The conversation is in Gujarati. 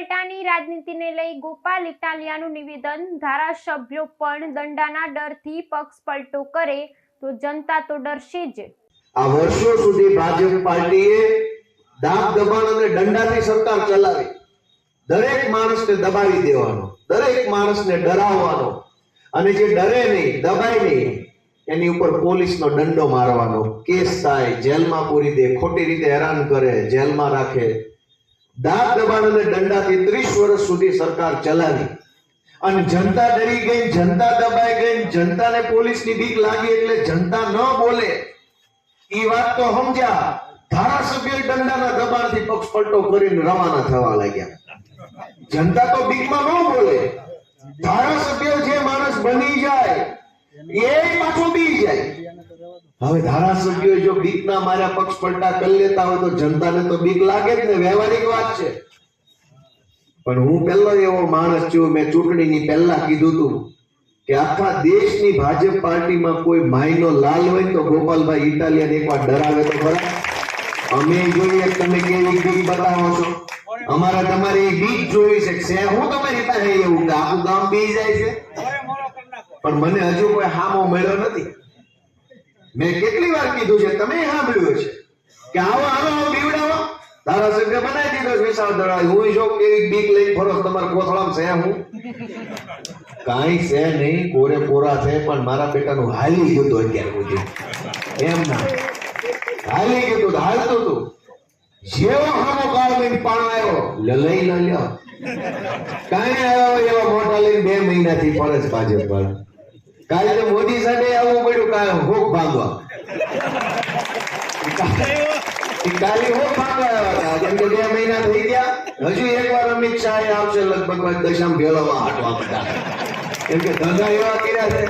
પલટાની રાજનીતિને લઈ ગોપાલ ઇટાલિયાનું નિવેદન, ધારાસભ્યો પણ દંડાના ડરથી પક્ષ પલટો કરે, તો જનતા તો ડરશે જ. આ વર્ષો સુધી ભાજપ પાર્ટીએ દાબ દબાણ અને દંડાથી સરકાર ચલાવી. દરેક માણસને દબાવી દેવાનો, દરેક માણસને ડરાવવાનો. અને જે ડરે નહીં, દબાય નહીં, એની ઉપર પોલીસનો દંડો મારવાનો. કેસ થાય, જેલમાં પૂરી દે, ખોટી રીતે હેરાન કરે, જેલમાં રાખે. દાબ દબાણ અને દંડાથી ત્રીસ વર્ષ સુધી સરકાર ચલાવી. અને જનતા ડરી ગઈ, જનતા દબાઈ ગઈ, જનતાને પોલીસની બીક લાગી એટલે જનતા ન બોલે. ઈ વાત તો સમજ્યા. ધારાસભ્ય દંડાના દબાણથી પક્ષ પલટો કરીને રવાના થવા લાગ્યા. જનતા તો બીકમાં ન બોલે. ધારાસભ્ય જે માણસ બની જાય, એ પાછો બી જાય. હવે ધારાસભ્યો જો બીક ના માર્યા પક્ષ પલટા કરી લેતા હોય તો જનતાને તો બીક લાગે જ ને વ્યવહારિક વાત છે. પણ હું પહેલો એવો માણસ છું મેં ચૂંટણીની પહેલા કીધું હતું કે આખા દેશની ભાજપ પાર્ટીમાં કોઈ માયનો લાલ હોય તો ગોપાલભાઈ ઇટાલિયન એકવાર ડરાવે તો ખરા. અમે જોઈએ તમે કેવી બીક બતાવો છો. અમારે એ બીક જોઈ છે. છે હું તમારી પાસે એવું કે આખું ગામ બી જાય છે? પણ મને હજુ કોઈ હામો મળ્યો નથી. મેં કેટલી વાર કીધું છે, તમે સાંભળ્યું છે કે આવો આવો આવો, બીવડાવો. ધારાસભ્ય બનાવી દીધો વિશાળ દળાઈ હું જો કેવી બીક લઈને ફરો તમારા કોથળામાં છે હું? કાંઈ છે નહીં, કોરે કોરા છે, પણ મારા બેટાનું હાલી ગયું હતું અત્યાર સુધી. એમ ના. હાલી ગયું હતું હાલતું હતું જેવો હામો કાળ લઈને પાણો આવ્યો લઈ લો લ્યો. કાંઈ આવ્યો એવા મોટા લઈને બે મહિનાથી પડે છે ભાજપ વાળા કાલે તો કાંઈ હોક ભાંગવા. કાલે હોક ભાગવા. આવ્યા કેમ કે બે મહિના થઈ ગયા. હજુ એકવાર અમિત શાહ આવશે લગભગ દશામ ભેળવવા હાટવા બધા. કેમ કે ધંધા એવા કર્યા છે.